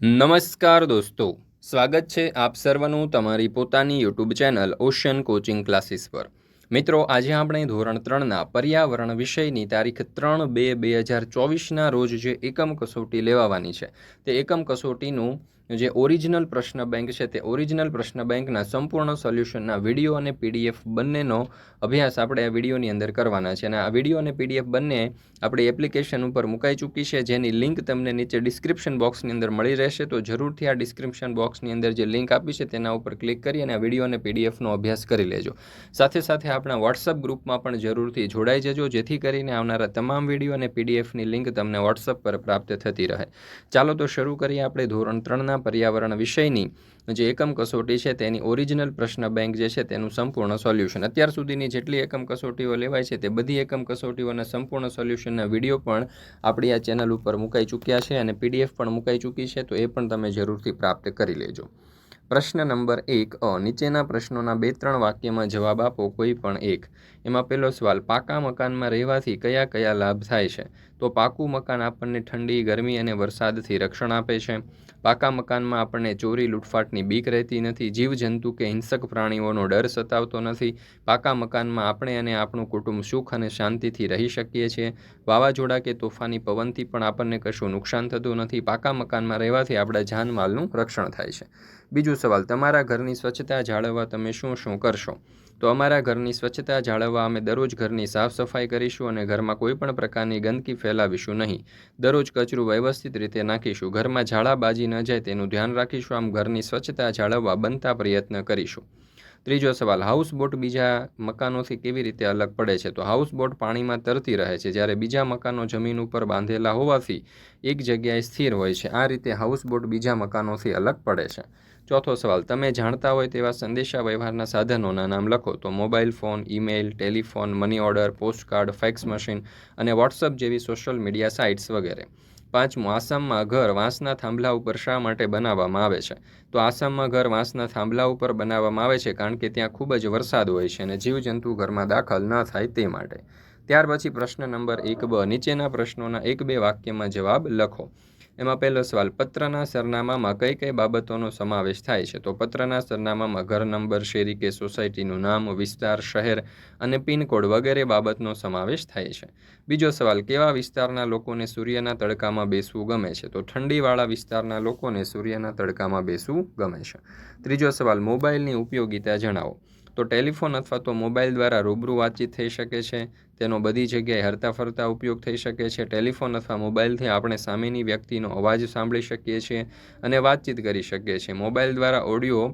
નમસ્કાર દોસ્તો, સ્વાગત છે આપ સર્વનું તમારી પોતાની YouTube channel Ocean coaching classes પર. મિત્રો, આજે આપણે ધોરણ ત્રણના પર્યાવરણ વિષયની તારીખ ત્રણ બે બે હજાર ચોવીસના રોજ જે એકમ કસોટી લેવાવાની છે, તે એકમ કસોટીનું જે ઓરિજિનલ પ્રશ્ન બેંક છે તે ઓરિજિનલ પ્રશ્ન બેંકના સંપૂર્ણ સોલ્યુશનના વીડિયો અને પીડીએફ બંનેનો અભ્યાસ આપણે આ વિડીયોની અંદર કરવાના છે. અને આ વીડિયો અને પીડીએફ બંને આપણી એપ્લિકેશન ઉપર મુકાઈ ચૂકી છે. જેની લિંક તમને નીચે ડિસ્ક્રિપ્શન બોક્સની અંદર મળી રહેશે. તો જરૂરથી આ ડિસ્ક્રિપ્શન બોક્સની અંદર જે લિંક આપી છે તેના ઉપર ક્લિક કરી અને આ વીડિયો અને પીડીએફનો અભ્યાસ કરી લેજો. સાથે સાથે આપણા વોટ્સઅપ ગ્રુપમાં પણ જરૂરથી જોડાઈ જજો. જેથી કરીને આવનારા તમામ વીડિયો અને પીડીએફની લિંક તમને વોટ્સઅપ પર પ્રાપ્ત થતી રહે. ચાલો તો શરૂ કરીએ આપણે ધોરણ ત્રણના પર્યાવરણ વિષયની જે એકમ કસોટી છે તેની ઓરિજિનલ પ્રશ્ન બેંક જે છે તેનું સંપૂર્ણ સોલ્યુશન અત્યાર સુધીની જેટલી એકમ કસોટીઓ લેવાય છે તે બધી એકમ કસોટીઓના સંપૂર્ણ સોલ્યુશનના વીડિયો પણ આપણી આ ચેનલ ઉપર મુકાઈ ચૂક્યા છે અને પીડીએફ પણ મુકાઈ ચૂકી છે, તો એ પણ તમે જરૂરથી પ્રાપ્ત કરી લેજો. પ્રશ્ન નંબર એક, અ, નીચેના પ્રશ્નોના બે ત્રણ વાક્યમાં જવાબ આપો, કોઈ પણ એક. એમાં પહેલો સવાલ, પાકા મકાનમાં રહેવાથી કયા કયા લાભ થાય છે? તો પાકું મકાન આપણને ઠંડી, ગરમી અને વરસાદથી રક્ષણ આપે છે. પાકા મકાનમાં આપણને ચોરી, લૂંટફાટની બીક રહેતી નથી, જીવજંતુ કે હિંસક પ્રાણીઓનો ડર સતાવતો નથી. પાકા મકાનમાં આપણે અને આપણું કુટુંબ સુખ અને શાંતિથી રહી શકીએ છીએ. વાવાઝોડા કે તોફાની પવનથી પણ આપણને કશું નુકસાન થતું નથી. પાકા મકાનમાં રહેવાથી આપણા જાનમાલનું રક્ષણ થાય છે. બીજું સવાલ, તમારા ઘરની સ્વચ્છતા જાળવવા તમે શું શું કરશો? તો અમારા ઘરની સ્વચ્છતા જાળવવા અમે દરરોજ ઘરની સાફ સફાઈ કરીશું અને ઘરમાં કોઈ પણ પ્રકારની ગંદકી ફેલાવીશું નહીં. દરરોજ કચરું વ્યવસ્થિત રીતે નાખીશું. ઘરમાં ઝાડાબાજી ન જાય તેનું ધ્યાન રાખીશું. આમ ઘરની સ્વચ્છતા જાળવવા બનતા પ્રયત્ન કરીશું. ત્રીજો સવાલ, હાઉસબોટ બીજા મકાનોથી કેવી રીતે અલગ પડે છે? તો હાઉસબોટ પાણીમાં તરતી રહે છે. જ્યારે બીજા મકાનો જમીન ઉપર બાંધેલા હોવાથી એક જગ્યાએ સ્થિર હોય છે. આ રીતે હાઉસબોટ બીજા મકાનોથી અલગ પડે છે. ચોથો સવાલ, તમે જાણતા હોય તેવા સંદેશા વ્યવહારના સાધનોના નામ લખો તો mobile phone email telephone, money order, postcard, fax machine અને વોટ્સઅપ જેવી સોશિયલ મીડિયા સાઇટ્સ વગેરે. પાંચમું, આસામમાં ઘર વાંસના થાંભલા ઉપર શા માટે બનાવવામાં આવે છે? તો આસામમાં ઘર વાંસના થાંભલા ઉપર બનાવવામાં આવે છે કારણ કે ત્યાં ખૂબ જ વરસાદ હોય છે અને જીવજંતુ ઘરમાં દાખલ ન થાય તે માટે. ત્યાર પછી પ્રશ્ન નંબર એક બ, નીચેના પ્રશ્નોના એક બે વાક્યમાં જવાબ લખો. એમાં પહેલો સવાલ, પત્રના સરનામામાં કઈ કઈ બાબતોનો સમાવેશ થાય છે? તો પત્રના સરનામામાં ઘર નંબર, શેરી કે સોસાયટીનું નામ, વિસ્તાર, શહેર અને પિનકોડ વગેરે બાબતનો સમાવેશ થાય છે. બીજો સવાલ, કેવા વિસ્તારના લોકોને સૂર્યના તડકામાં બેસવું ગમે છે? તો ઠંડીવાળા વિસ્તારના લોકોને સૂર્યના તડકામાં બેસવું ગમે છે. ત્રીજો સવાલ, મોબાઈલની ઉપયોગિતા જણાવો. તો ટેલિફોન અથવા તો મોબાઈલ દ્વારા રૂબરૂ વાતચીત થઈ શકે છે? તેનો બધી જગ્યાએ હરતા ફરતા ઉપયોગ થઈ શકે છે. ટેલિફોન અથવા મોબાઈલથી આપણે સામેની વ્યક્તિનો અવાજ સાંભળી શકીએ છીએ અને વાતચીત કરી શકીએ છીએ. મોબાઈલ દ્વારા ઓડિયો,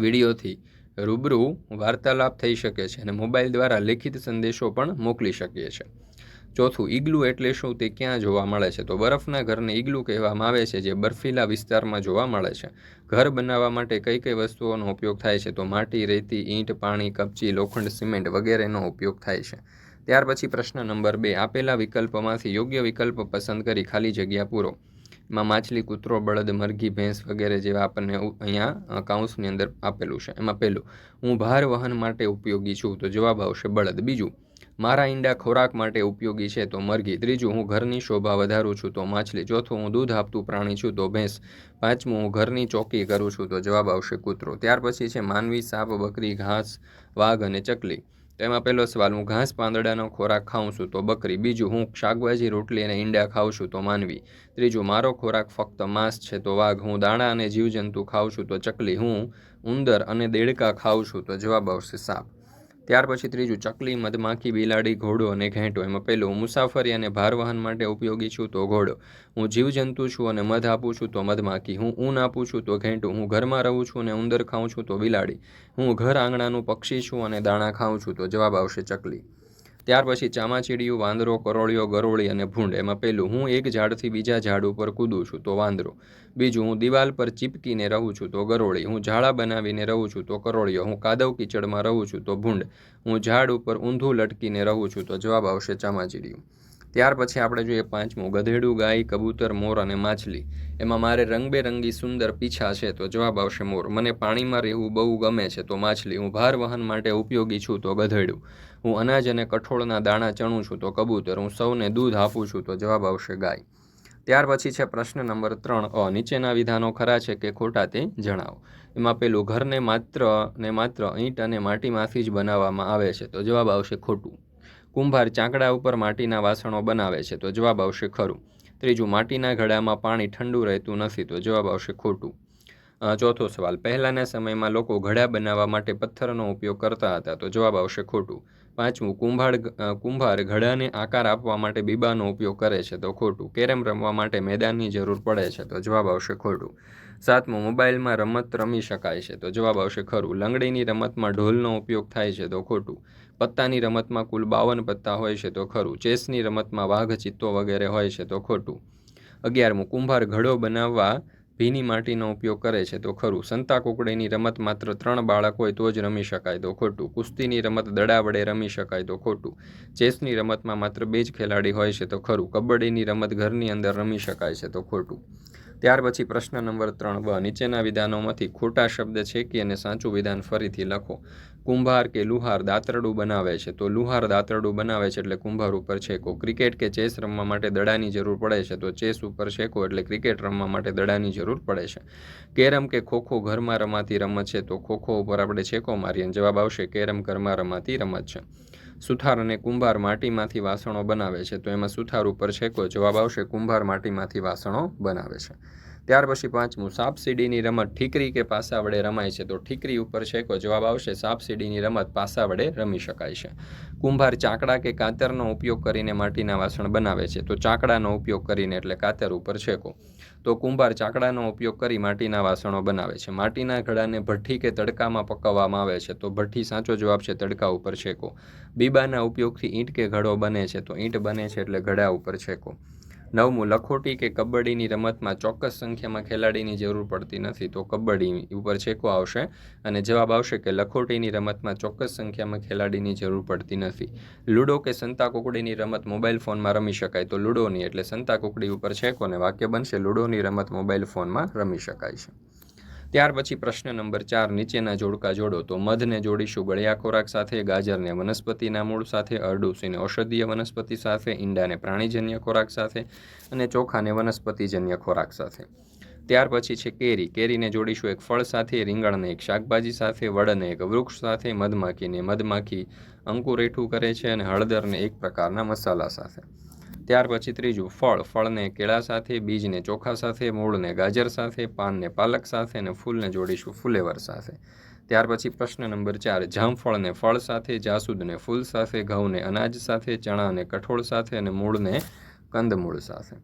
વિડીયોથી રૂબરૂ વાર્તાલાપ થઈ શકે છે અને મોબાઈલ દ્વારા લેખિત સંદેશો પણ મોકલી શકીએ છીએ. ચોથું, ઈગલું એટલે શું તે ક્યાં જોવા મળે છે? તો બરફના ઘરને ઈગલું કહેવામાં આવે છે, જે બર્ફીલા વિસ્તારમાં જોવા મળે છે. ઘર બનાવવા માટે કઈ કઈ વસ્તુઓનો ઉપયોગ થાય છે? તો માટી, રેતી, ઈંટ, પાણી, કપચી, લોખંડ, સિમેન્ટ વગેરેનો ઉપયોગ થાય છે. ત્યાર પછી પ્રશ્ન નંબર બે. આપેલા વિકલ્પમાંથી યોગ્ય વિકલ્પ પસંદ કરી ખાલી જગ્યા પૂરો. એમાં માછલી, કૂતરો, બળદ, મરઘી, ભેંસ વગેરે જેવા આપણને અહીંયા કાઉન્સની અંદર આપેલું છે. એમાં પહેલું, હું ભાર વહન માટે ઉપયોગી છું, તો જવાબ આવશે બળદ. બીજું, મારા ઈંડા ખોરાક માટે ઉપયોગી છે, તો મરઘી. ત્રીજું, હું ઘરની શોભા વધારું છું, તો માછલી. ચોથું, હું દૂધ આપતું પ્રાણી છું, તો ભેંસ. પાંચમું, હું ઘરની ચોકી કરું છું, તો જવાબ આવશે કૂતરો. ત્યાર પછી છે, માનવી, સાપ, બકરી, ઘાસ, વાઘ અને ચકલી. તેમાં પહેલો સવાલ, હું ઘાસ પાંદડાનો ખોરાક ખાઉં છું તો બકરી? બીજું, હું શાકભાજી, રોટલી અને ઈંડા ખાઉં છું તો માનવી? ત્રીજું, મારો ખોરાક ફક્ત માંસ છે તો વાઘ? હું દાણા અને જીવજંતુ ખાઉં છું તો ચકલી? હું ઉંદર અને દેડકા ખાઉં છું તો જવાબ આવશે સાપ. ત્યાર પછી ત્રીજું, ચકલી, મધમાખી, બિલાડી, ઘોડો અને ઘેંટો. એમાં પહેલું, મુસાફરી અને ભારવહન માટે ઉપયોગી છું તો ઘોડો. હું જીવજંતુ છું અને મધ આપું છું તો મધમાખી. હું ઊન આપું છું તો ઘેંટું. હું ઘરમાં રહું છું અને ઉંદર ખાઉં છું તો બિલાડી. હું ઘર આંગણાનું પક્ષી છું અને દાણા ખાઉં છું તો જવાબ આવશે ચકલી. ત્યાર પછી ચામાચીડિયું, વાંદરો, કરોળિયો, ગરોળી અને ભૂંડ એમાં પહેલું હું એક ઝાડથી બીજા ઝાડ ઉપર કૂદું છું તો વાંદરો. બીજું હું દિવાલ પર ચીપકીને રહું છું તો ગરોળી. હું ઝાડા બનાવીને રહું છું તો કરોળિયો. હું કાદવ કીચડમાં રહું છું તો ભૂંડ. હું ઝાડ ઉપર ઊંધું લટકીને રહું છું તો જવાબ આવશે ચામાચીડિયું. ત્યાર પછી આપણે જોઈએ પાંચમું. ગધેડું, ગાય, કબૂતર, મોર અને માછલી. એમાં મારે રંગબેરંગી સુંદર પીછા છે, તો જવાબ આવશે મોર. મને પાણીમાં રહેવું બહુ ગમે છે, તો માછલી. હું ભાર વહન માટે ઉપયોગી છું, તો ગધેડું. હું અનાજ અને કઠોળના દાણા ચણું છું, તો કબૂતર. હું સૌને દૂધ આપું છું, તો જવાબ આવશે ગાય. ત્યાર પછી છે પ્રશ્ન નંબર ત્રણ. અ, નીચેના વિધાનો ખરા છે કે ખોટા તે જણાવો. એમાં પેલું ઘરને માત્ર ને માત્ર ઈંટ અને માટીમાંથી જ બનાવવામાં આવે છે, તો જવાબ આવશે ખોટું. કુંભાર ચાંકડા ઉપર માટીના વાસણો બનાવે છે, તો જવાબ આવશે ખરું. ત્રીજું, માટીના ઘડામાં પાણી ઠંડુ રહેતું નથી, તો જવાબ આવશે ખોટું. ચોથો સવાલ, પહેલાંના સમયમાં લોકો ઘડા બનાવવા માટે પથ્થરનો ઉપયોગ કરતા હતા, તો જવાબ આવશે ખોટું. પાંચમું કુંભાર કુંભાર ઘડાને આકાર આપવા માટે બીબાનો ઉપયોગ કરે છે. તો ખોટું, કેરમ રમવા માટે મેદાનની જરૂર પડે છે. તો જવાબ આવશે ખોટું. સાતમું, મોબાઈલમાં રમત રમી શકાય છે. તો જવાબ આવશે ખરું. લંગડીની રમતમાં ઢોલનો ઉપયોગ થાય છે. તો ખોટું. પત્તાની રમતમાં કુલ બાવન પત્તા હોય છે. તો ખરું. ચેસની રમતમાં વાઘ ચિત્તો વગેરે હોય છે. તો ખોટું. અગિયારમું, કુંભાર ઘડો બનાવવા ભીની માટીનો ઉપયોગ કરે છે તો ખરું. સંતા કુકડીની રમત માત્ર ત્રણ બાળક હોય તો જ રમી શકાય તો ખોટું. કુસ્તીની રમત દડા વડે રમી શકાય તો ખોટું. ચેસની રમતમાં માત્ર બે જ ખેલાડી હોય છે તો ખરું. કબડ્ડીની રમત ઘરની અંદર રમી શકાય છે તો ખોટું. ત્યાર પછી પ્રશ્ન નંબર ત્રણ બ. નીચેના વિધાનોમાંથી ખોટા શબ્દ છેકી અને સાચું વિધાન ફરીથી લખો. કુંભાર કે લુહાર દાતરડું બનાવે છે. તો લુહાર દાતરડું બનાવે છે એટલે કુંભાર ઉપર છેકો. ક્રિકેટ કે ચેસ રમવા માટે દડાની જરૂર પડે છે. તો ચેસ ઉપર છેકો એટલે ક્રિકેટ રમવા માટે દડાની જરૂર પડે છે. કેરમ કે ખોખો ઘરમાં રમાતી રમત છે. તો ખોખો ઉપર આપણે છેકો મારીએ જવાબ આવશે કેરમ ઘરમાં રમાતી રમત છે. સુથાર અને કુંભાર માટીમાંથી વાસણો બનાવે છે. તો એમાં સુથાર ઉપર છેકો જવાબ આવશે કુંભાર માટીમાંથી વાસણો બનાવે છે. ત્યાર પછી પાંચમું, સાપ સીડીની રમત ઠીકરી કે પાસા વડે રમાય છે? તો ઠીકરી ઉપર શેકો જવાબ આવશે, સાપ સીડીની રમત પાસા વડે રમી શકાય છે. કુંભાર ચાકડા કે કાતરનો ઉપયોગ કરીને માટીના વાસણ બનાવે છે? તો ચાકડાનો ઉપયોગ કરીને એટલે કાતર ઉપર શેકો તો કુંભાર ચાકડાનો ઉપયોગ કરી માટીના વાસણો બનાવે છે. માટીના ઘડાને ભઠ્ઠી કે તડકામાં પકવવામાં આવે છે? તો ભઠ્ઠી સાચો જવાબ છે, તડકા ઉપર છેકો બીબાના ઉપયોગથી ઈંટ કે ઘડો બને છે? તો ઈંટ બને છે એટલે ઘડા ઉપર છેકો નવમું, લખોટી કે કબડ્ડીની રમતમાં ચોક્કસ સંખ્યામાં ખેલાડીની જરૂર પડતી નથી, તો કબડ્ડી ઉપર છેકો આવશે અને જવાબ આવશે કે લખોટીની રમતમાં ચોક્કસ સંખ્યામાં ખેલાડીની જરૂર પડતી નથી. લૂડો કે સંતા કુકડીની રમત મોબાઈલ ફોનમાં રમી શકાય, તો લૂડોની, એટલે સંતા કુકડી ઉપર છેકો અને વાક્ય બનશે, લૂડોની રમત મોબાઈલ ફોનમાં રમી શકાય છે. ત્યાર પછી પ્રશ્ન નંબર ચાર, નીચેના જોડકા જોડો તો મધને જોડીશું ગળ્યા ખોરાક સાથે, ગાજરને વનસ્પતિના મૂળ સાથે, અરડુસીને ઔષધીય વનસ્પતિ સાથે, ઈંડાને પ્રાણીજન્ય ખોરાક સાથે અને ચોખાને વનસ્પતિજન્ય ખોરાક સાથે. ત્યાર પછી છે કેરી. કેરીને જોડીશું એક ફળ સાથે, રીંગણને એક શાકભાજી સાથે, વડને એક વૃક્ષ સાથે, મધમાખીને મધમાખી અંકુરેઠું કરે છે અને હળદરને એક પ્રકારના મસાલા સાથે. ત્યાર પછી ત્રીજું, ફળ. ફળને કેળા સાથે, બીજને ચોખા સાથે, મૂળને ગાજર સાથે, પાનને પાલક સાથે અને ફૂલને જોડીશું ફુલેવર સાથે. ત્યાર પછી પ્રશ્ન નંબર ચાર જામફળને ફળ સાથે, જાસૂદને ફૂલ સાથે, ઘઉંને અનાજ સાથે, ચણાને કઠોળ સાથે અને મૂળને કંદમૂળ સાથે.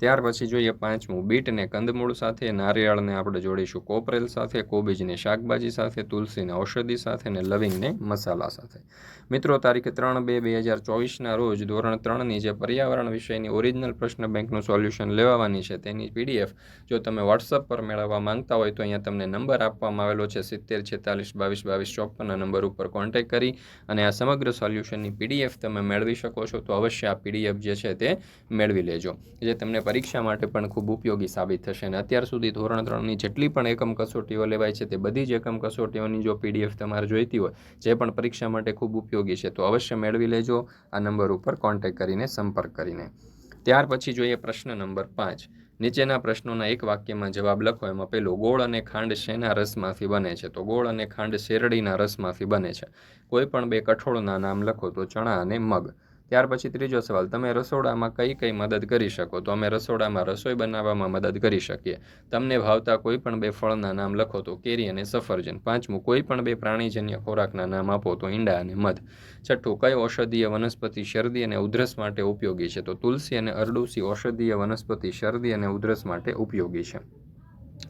ત્યાર પછી જોઈએ પાંચમું. બીટને કંદમૂળ સાથે, નારિયેળને આપણે જોડીશું કોપરેલ સાથે, કોબીજને શાકભાજી સાથે, તુલસીને ઔષધિ સાથે અને લવિંગને મસાલા સાથે. મિત્રો, તારીખ ત્રણ બે બે હજાર ચોવીસના રોજ ધોરણ ત્રણની જે પર્યાવરણ વિષયની ઓરિજિનલ પ્રશ્ન બેંકનું સોલ્યુશન લેવાની છે તેની પીડીએફ જો તમે વોટ્સઅપ પર મેળવવા માંગતા હોય તો અહીંયા તમને નંબર આપવામાં આવેલો છે સિત્તેર, છેતાલીસ, બાવીસ બાવીસ, ચોપનના નંબર ઉપર કોન્ટેક્ટ કરી અને આ સમગ્ર સોલ્યુશનની પીડીએફ તમે મેળવી શકો છો તો અવશ્ય આ પીડીએફ જે છે તે મેળવી લેજો. જે તમને પરીક્ષા માટે પણ ખૂબ ઉપયોગી સાબિત થશે અને અત્યાર સુધી ધોરણ ત્રણની જેટલી પણ એકમ કસોટીઓ લેવાય છે તે બધી જ એકમ કસોટીઓની જો પીડીએફ તમારે જોઈતી હોય, જે પણ પરીક્ષા માટે ખૂબ ઉપયોગી છે, તો અવશ્ય મેળવી લેજો. આ નંબર ઉપર કોન્ટેક કરીને સંપર્ક કરીને. ત્યાર પછી જોઈએ પ્રશ્ન નંબર પાંચ. નીચેના પ્રશ્નોના એક વાક્યમાં જવાબ લખો, એમાં પેલું, ગોળ અને ખાંડ શેના રસમાંથી બને છે? તો ગોળ અને ખાંડ શેરડીના રસમાંથી બને છે. કોઈ પણ બે કઠોળના નામ લખો, તો ચણા અને મગ. ત્યાર પછી ત્રીજો સવાલ, તમે રસોડામાં કઈ કઈ મદદ કરી શકો? તો અમે રસોડામાં રસોઈ બનાવવામાં મદદ કરી શકીએ. તમને ભાવતા કોઈ પણ બે ફળના નામ લખો તો કેરી અને સફરજન. પાંચમું, કોઈ પણ બે પ્રાણીજન્ય ખોરાકના નામ આપો તો ઈંડા અને મધ. છઠ્ઠું કઈ ઔષધીય વનસ્પતિ શરદી અને ઉધરસ માટે ઉપયોગી છે? તો તુલસી અને અરડુસી ઔષધીય વનસ્પતિ શરદી અને ઉધરસ માટે ઉપયોગી છે.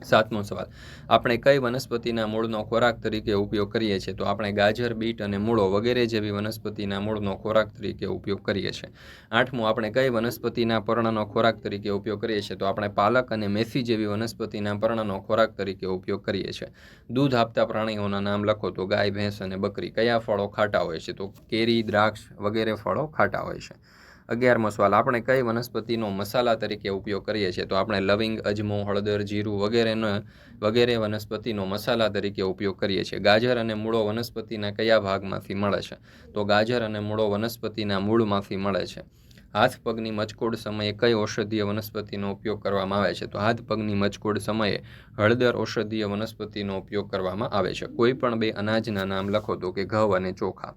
સાતમો સવાલ. આપણે કઈ વનસ્પતિના મૂળનો ખોરાક તરીકે ઉપયોગ કરીએ છીએ? તો આપણે ગાજર, બીટ અને મૂળો વગેરે જેવી વનસ્પતિના મૂળનો ખોરાક તરીકે ઉપયોગ કરીએ છીએ. આઠમું, આપણે કઈ વનસ્પતિના પર્ણનો ખોરાક તરીકે ઉપયોગ કરીએ છીએ? તો આપણે પાલક અને મેથી જેવી વનસ્પતિના પર્ણનો ખોરાક તરીકે ઉપયોગ કરીએ છીએ. દૂધ આપતા પ્રાણીઓના નામ લખો. તો ગાય, ભેંસ અને બકરી. કયા ફળો ખાટા હોય છે? તો કેરી, દ્રાક્ષ વગેરે ફળો ખાટા હોય છે. અગિયારમો સવાલ. આપણે કઈ વનસ્પતિનો મસાલા તરીકે ઉપયોગ કરીએ છીએ? તો આપણે લવિંગ, અજમો, હળદર, જીરું વગેરેનો, વગેરે વનસ્પતિનો મસાલા તરીકે ઉપયોગ કરીએ છીએ. ગાજર અને મૂળો વનસ્પતિના કયા ભાગમાંથી મળે છે? તો ગાજર અને મૂળો વનસ્પતિના મૂળમાંથી મળે છે. હાથ પગની મચકોડ સમયે કઈ ઔષધીય વનસ્પતિનો ઉપયોગ કરવામાં આવે છે? તો હાથ પગની મચકોડ સમયે હળદર ઔષધીય વનસ્પતિનો ઉપયોગ કરવામાં આવે છે. કોઈ પણ બે અનાજના નામ લખો તો કે ઘઉં અને ચોખા.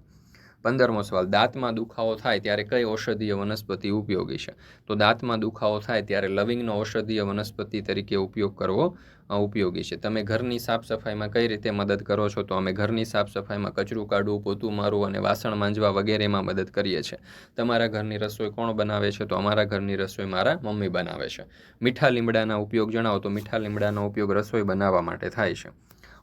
પંદરમો સવાલ, દાંતમાં દુખાવો થાય ત્યારે કઈ ઔષધીય વનસ્પતિ ઉપયોગી છે? તો દાંતમાં દુખાવો થાય ત્યારે લવિંગનો ઔષધીય વનસ્પતિ તરીકે ઉપયોગ કરવો ઉપયોગી છે. તમે ઘરની સાફ સફાઈમાં કઈ રીતે મદદ કરો છો? તો અમે ઘરની સાફ સફાઈમાં કચરું કાઢવું, પોતું મારવું અને વાસણ માંજવા વગેરેમાં મદદ કરીએ છીએ. તમારા ઘરની રસોઈ કોણ બનાવે છે? તો અમારા ઘરની રસોઈ મારા મમ્મી બનાવે છે. મીઠા લીમડાના ઉપયોગ જણાવો તો મીઠા લીમડાનો ઉપયોગ રસોઈ બનાવવા માટે થાય છે.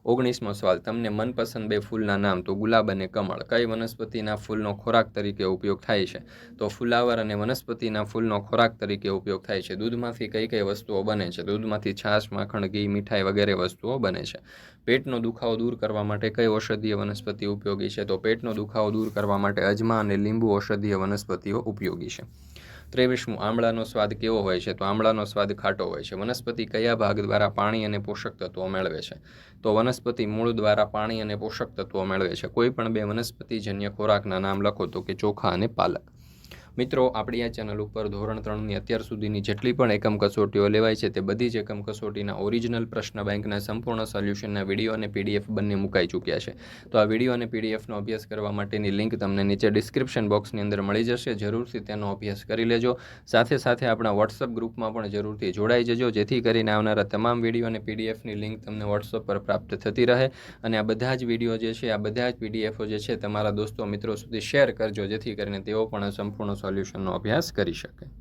ઓગણીસમો સવાલ, તમને મનપસંદ બે ફૂલના નામ તો ગુલાબ અને કમળ, કઈ વનસ્પતિના ફૂલનો ખોરાક તરીકે ઉપયોગ થાય છે? તો ફુલાવર અને વનસ્પતિના ફૂલનો ખોરાક તરીકે ઉપયોગ થાય છે. દૂધમાંથી કઈ કઈ વસ્તુઓ બને છે? દૂધમાંથી છાશ, માખણ, ઘી, મીઠાઈ વગેરે વસ્તુઓ બને છે. પેટનો દુખાવો દૂર કરવા માટે કઈ ઔષધીય વનસ્પતિ ઉપયોગી છે? તો પેટનો દુખાવો દૂર કરવા માટે અજમા અને લીંબુ ઔષધીય વનસ્પતિઓ ઉપયોગી છે. ત્રેવીસમું આમળાનો સ્વાદ કેવો હોય છે? તો આમળાનો સ્વાદ ખાટો હોય છે. વનસ્પતિ કયા ભાગ દ્વારા પાણી અને પોષક તત્વો મેળવે છે? તો વનસ્પતિ મૂળ દ્વારા પાણી અને પોષક તત્વો મેળવે છે. કોઈ પણ બે વનસ્પતિજન્ય ખોરાકના નામ લખો તો કે ચોખા અને પાલક. મિત્રો, આપણી આ ચેનલ ઉપર ધોરણ ત્રણની અત્યાર સુધીની જેટલી પણ એકમ કસોટીઓ લેવાય છે, તે બધી જ એકમ કસોટીના ઓરિજિનલ પ્રશ્ન બેંકના સંપૂર્ણ સોલ્યુશનના વીડિયો અને પીડીએફ બંને મુકાઈ ચૂક્યા છે. તો આ વીડિયો અને પીડીએફનો અભ્યાસ કરવા માટેની લિંક તમને નીચે ડિસ્ક્રિપ્શન બોક્સની અંદર મળી જશે. જરૂરથી તેનો અભ્યાસ કરી લેજો. સાથે સાથે આપણા વોટ્સઅપ ગ્રુપમાં પણ જરૂરથી જોડાઈ જજો, જેથી કરીને આવનારા તમામ વીડિયો અને પીડીએફની લિંક તમને વોટ્સઅપ પર પ્રાપ્ત થતી રહે. અને આ બધા જ વીડિયો જે છે, આ બધા જ પીડીએફો જે છે, તમારા દોસ્તો મિત્રો સુધી શેર કરજો, જેથી કરીને તેઓ પણ સંપૂર્ણ સોલ્યુશનનો અભ્યાસ કરી શકે